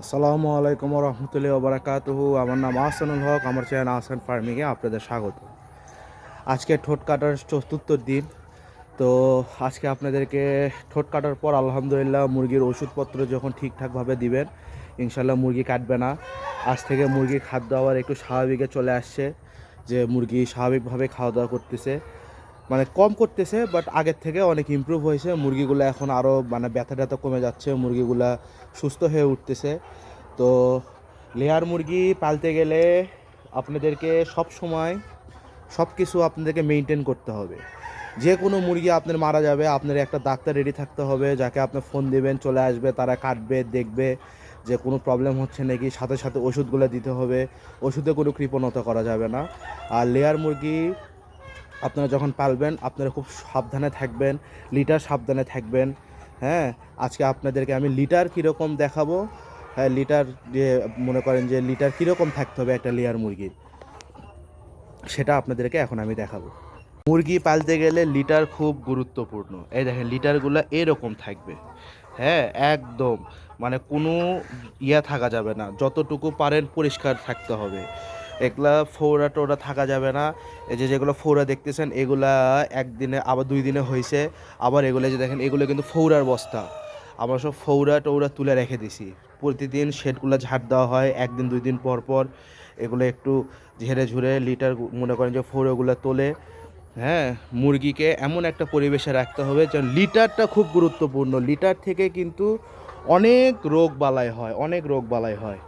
আসসালামু আলাইকুম রহমতুল্লাহ ওবরাকাতুহু। আমার নাম আহসানুল হক, আমার চ্যানেল আহসান ফার্মিংয়ে আপনাদের স্বাগত। আজকে ঠোঁট কাটার চতুর্থ দিন, তো আজকে আপনাদেরকে ঠোঁট কাটার পর আলহামদুলিল্লাহ মুরগির ওষুধপত্র যখন ঠিকঠাকভাবে দিবেন ইনশাল্লাহ মুরগি কাটবে না। আজ থেকে মুরগির খাদ্য আবার একটু স্বাভাবিকে চলে আসছে, যে মুরগি স্বাভাবিকভাবে খাওয়া দাওয়া করতেছে। মানে কম করতেছে বাট আগের থেকে অনেক ইমপ্রুভ হয়েছে। মুরগিগুলো এখন আরও মানে ব্যথা ট্যাথা কমে যাচ্ছে, মুরগিগুলা সুস্থ হয়ে উঠতেছে। তো লেয়ার মুরগি পালতে গেলে আপনাদেরকে সব সময় সব কিছু আপনাদেরকে মেনটেন করতে হবে। যে কোনো মুরগি আপনার মারা যাবে, আপনার একটা ডাক্তার রেডি থাকতে হবে, যাকে আপনি ফোন দেবেন, চলে আসবে, তারা কাটবে, দেখবে যে কোনো প্রবলেম হচ্ছে নাকি, সাথে সাথে ওষুধগুলো দিতে হবে। ওষুধে কোনো কৃপণতা করা যাবে না। আর লেয়ার মুরগি আপনারা যখন পালবেন, আপনারা খুব সাবধানে থাকবেন, লিটার সাবধানে থাকবেন। হ্যাঁ আজকে আপনাদেরকে আমি লিটার কীরকম দেখাবো? হ্যাঁ লিটার যে, মনে করেন যে, লিটার কীরকম থাকতে হবে একটা লেয়ার মুরগির? সেটা আপনাদেরকে এখন আমি দেখাবো। মুরগি পালতে গেলে লিটার খুব গুরুত্বপূর্ণ। এই দেখেন, লিটারগুলো এরকম থাকবে। হ্যাঁ একদম। মানে কোনো ইয়া থাকা যাবে না। যতটুকু পারেন পরিষ্কার থাকতে হবে। এগুলা ফৌরা টোরা থাকা যাবে না। এই যে যেগুলো ফৌরা দেখতেছেন, এগুলা একদিনে, আবার দুই দিনে হয়েছে আবার এগুলো যে দেখেন, এগুলো কিন্তু ফৌরার বস্তা। আমরা সব ফৌরা টৌরা তুলে রেখে দিছি। প্রতিদিন শেডগুলো ঝাড় দেওয়া হয়, একদিন, দুই দিন পর পর। এগুলো একটু ঝেড়ে ঝুড়ে লিটার মনে করেন যে ফৌরাগুলো তোলে। হ্যাঁ মুরগিকে এমন একটা পরিবেশে রাখতে হবে যেন লিটারটা খুব গুরুত্বপূর্ণ। লিটার থেকে কিন্তু অনেক রোগ বালাই হয়, অনেক রোগ বালাই হয়।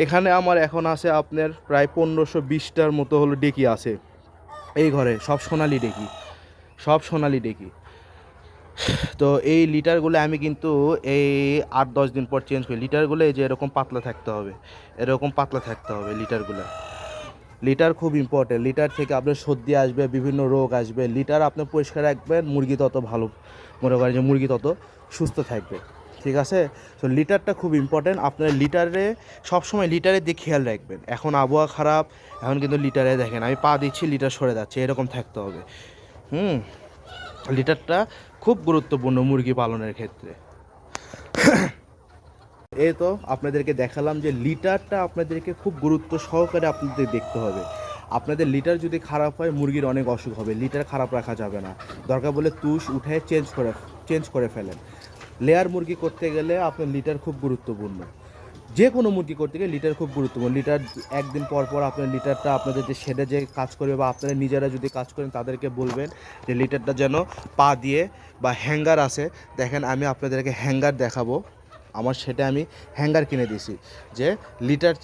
এখানে আমার এখন আছে আপনার প্রায় পনেরোশো বিশটার মতো হলো ডেকি আছে। এই ঘরে, সব সোনালি ডেকি, সব সোনালি ডেকি। তো এই লিটারগুলো আমি কিন্তু এই আট দশ দিন পর চেঞ্জ করি। লিটারগুলো এই যে এরকম পাতলা থাকতে হবে, এরকম পাতলা থাকতে হবে লিটারগুলো। লিটার খুব ইম্পর্টেন্ট লিটার থেকে আপনার সর্দি আসবে, বিভিন্ন রোগ আসবে। লিটার আপনি পরিষ্কার রাখবেন, মুরগি তত ভালো, মনে করেন যে মুরগি তত সুস্থ থাকবে। ঠিক আছে? তো লিটারটা খুব ইম্পর্টেন্ট আপনারা লিটারে সবসময় লিটারের দিকে খেয়াল রাখবেন। এখন আবহাওয়া খারাপ, এখন কিন্তু লিটারে দেখেন। আমি পা দিচ্ছি লিটার সরে যাচ্ছে। এরকম থাকতে হবে। হুম? লিটারটা খুব গুরুত্বপূর্ণ মুরগি পালনের ক্ষেত্রে। এই তো আপনাদেরকে দেখালাম যে লিটারটা আপনাদেরকে খুব গুরুত্ব সহকারে আপনাদের দেখতে হবে। আপনাদের লিটার যদি খারাপ হয়, মুরগির অনেক অসুখ হবে। লিটার খারাপ রাখা যাবে না। দরকার বলে তুষ উঠে চেঞ্জ করে চেঞ্জ করে ফেলেন। লেয়ার মুরগি করতে গেলে আপনার লিটার খুব গুরুত্বপূর্ণ। যে কোনো মুরগি করতে গেলে লিটার খুব গুরুত্বপূর্ণ। লিটার একদিন পর পর আপনার লিটারটা আপনাদের যে শেডে যে কাজ করবে বা আপনারা নিজেরা যদি কাজ করেন তাদেরকে বলবেন যে লিটারটা যেন পা দিয়ে বা হ্যাঙ্গার আছে। দেখেন আমি আপনাদেরকে হ্যাঙ্গার দেখাবো। আমার সেটা আমি হ্যাঙ্গার কিনে দিছি যে লিটার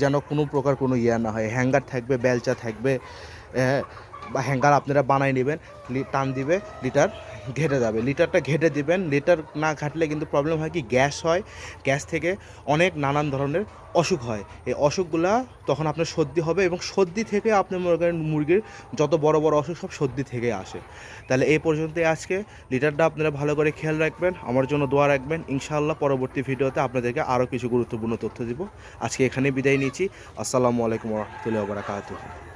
যেন কোনো প্রকার কোনো ইয়া না হয়। হ্যাঙ্গার থাকবে, বেলচা থাকবে বা হ্যাঙ্গার আপনারা বানাই নেবেন টান দিবে লিটার ঘেটে যাবে। লিটারটা ঘেটে দিবেন। লিটার না ঘাটলে কিন্তু প্রবলেম হয় কি? গ্যাস হয়। গ্যাস থেকে অনেক নানান ধরনের অসুখ হয়। এই অসুখগুলা তখন আপনার সর্দি হবে এবং সর্দি থেকে আপনি মনে করেন মুরগির যত বড় বড় অসুখ সব সর্দি থেকে আসে। তাহলে এই পর্যন্তই আজকে। লিটারটা আপনারা ভালো করে খেয়াল রাখবেন। আমার জন্য দোয়া রাখবেন। ইনশাআল্লাহ পরবর্তী ভিডিওতে আপনাদেরকে আরও কিছু গুরুত্বপূর্ণ তথ্য দিব। আজকে এখানে বিদায় নিচ্ছি। আসসালামু আলাইকুম রহমতুল্লাহ বারাকাতুহ।